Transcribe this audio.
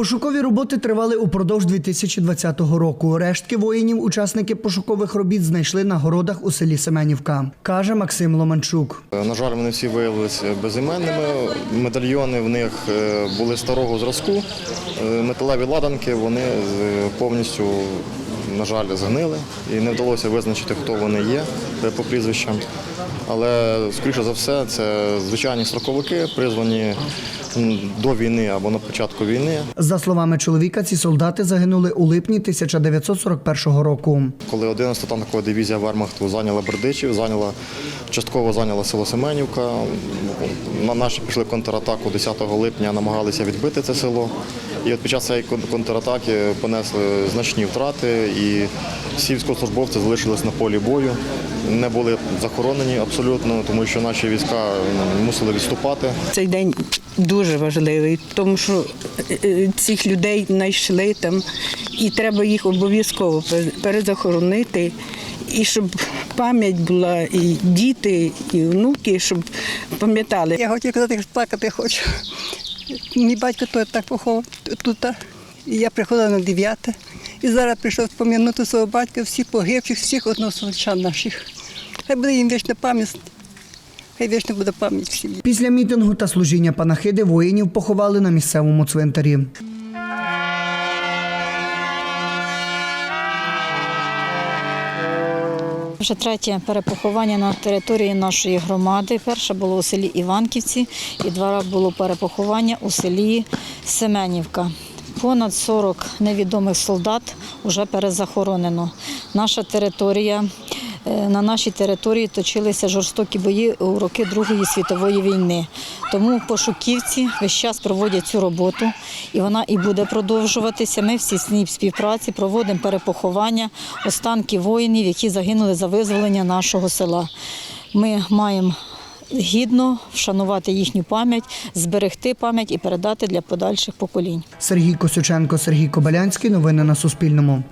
Пошукові роботи тривали упродовж 2020 року. Рештки воїнів учасники пошукових робіт знайшли на городах у селі Семенівка, каже Максим Ломанчук. На жаль, вони всі виявилися безіменними. Медальйони в них е, були старого зразку. Е, Металеві ладанки вони е, повністю, на жаль, згнили і не вдалося визначити, хто вони є по прізвищам. Але, скоріше за все, це звичайні строковики, призвані до війни або на початку війни. За словами чоловіка, ці солдати загинули у липні 1941 року. Коли 11-та танкова дивізія Вермахту зайняла Бердичів, зайняла частково зайняла село Семенівка. На наші пішли контратаку 10 липня, намагалися відбити це село. І от під час цієї контратаки понесли значні втрати, і всі військовослужбовці залишились на полі бою. Не були захоронені абсолютно, тому що наші війська ну, мусили відступати. Цей день дуже важливий, тому що е, е, цих людей знайшли там, і треба їх обов'язково перезахоронити. І щоб пам'ять була, і діти, і внуки, щоб пам'ятали. Я хотів казати, що плакати хочу. Мій батько той так поховав тут. І я приходила на дев'яте. І зараз прийшов спом'янути свого батька, всіх погибших, всіх односельчан наших. Хай буде їм вічна пам'ять. Хай вічна буде пам'ять всім. Після мітингу та служіння панахиди воїнів поховали на місцевому цвинтарі. Вже третє перепоховання на території нашої громади. Перше було у селі Іванківці і два було перепоховання у селі Семенівка. Понад 40 невідомих солдат вже перезахоронено. Наша територія. е, На нашій території точилися жорстокі бої у роки Другої світової війни. Тому пошуківці весь час проводять цю роботу, і вона і буде продовжуватися. Ми в тісній співпраці проводимо перепоховання останків воїнів, які загинули за визволення нашого села. Ми маємо гідно вшанувати їхню пам'ять, зберегти пам'ять і передати для подальших поколінь. Сергій Косюченко, Сергій Кобилянський. Новини на Суспільному.